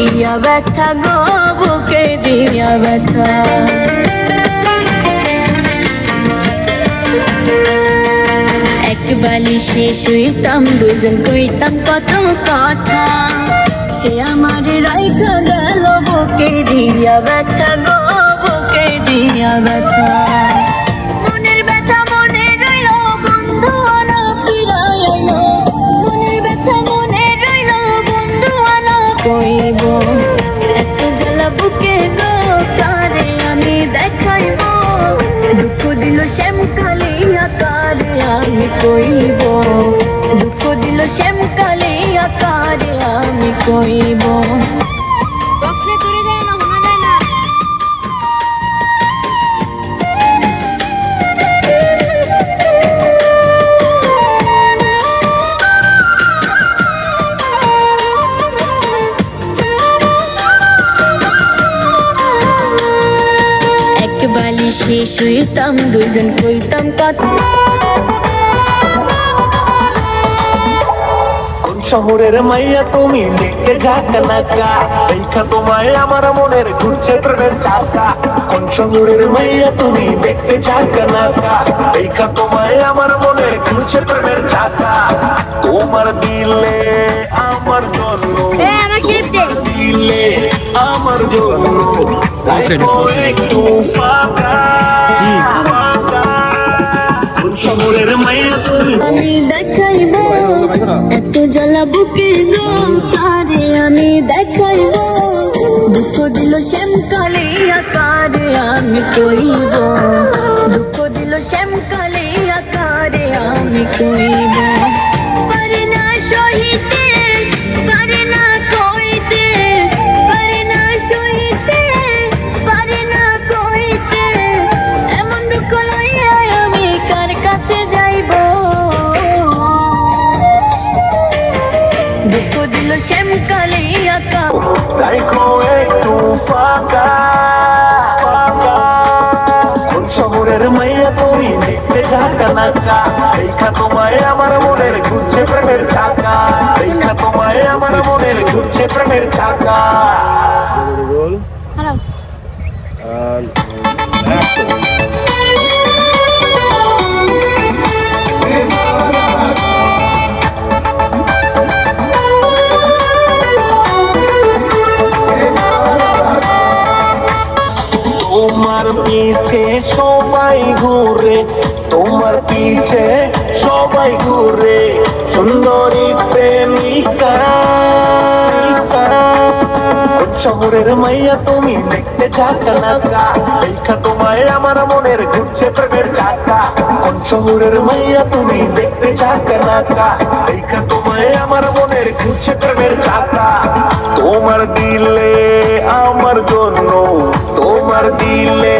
দিয়া ব্যথা গো বুকে দিয়া ব্যথা। এক বালিশে শুইতাম, দুজন কইতাম কত কথা। সে আমার রাইখা গেল বুকে দিয়া ব্যথা গো, বুকে দিয়া ব্যথা। দুঃখ দিল শ্যাম কালী আকারে আমি কইব। দুঃখ দিল শ্যাম কালী আকারে আমি কইব। বালিশে শুইতাম দুজন কইতাম শহরের মাইয়া তুমি দেখতে যাক দেখা তোমায় আমার মনের ঘুরছে প্রেমের চাকা। কোন শহরের মাইয়া তুমি দেখতে যাক দেখা তোমায় আমার মনের ঘুরছে প্রেমের চাকা। আমি দেখাইব, এত জ্বালা বুকে তারে আমি দেখাইব। দুঃখ দিল শ্যাম কালে আকারে আমি কইব। দুঃখ দিল শ্যাম কালী আকা রাইখো একটু ফাঁকা শহরের মাইয়া তুমি দেখতে চাকা নাকা? দেখা তোমায় আমার মনের ঘুরছে প্রেমের চাকা দেখা তোমায় আমার মনের ঘুরছে প্রেমের চাকা তোমার পিছে সবাই ঘুরে, তোমার পিছে সবাই ঘুরে, সুন্দরী প্রেমিকা শহরের মাইয়া তুমি দেখতে চাকা নাকা তোমায় আমার মনের ঘুরছে প্রেমের চাকা। কোন শহরের মাইয়া তুমি দেখতে চাকা নাকা তোমায় আমার মনের ঘুরছে প্রেমের চাকা। তোমার দিলে আমার জন্য দিলে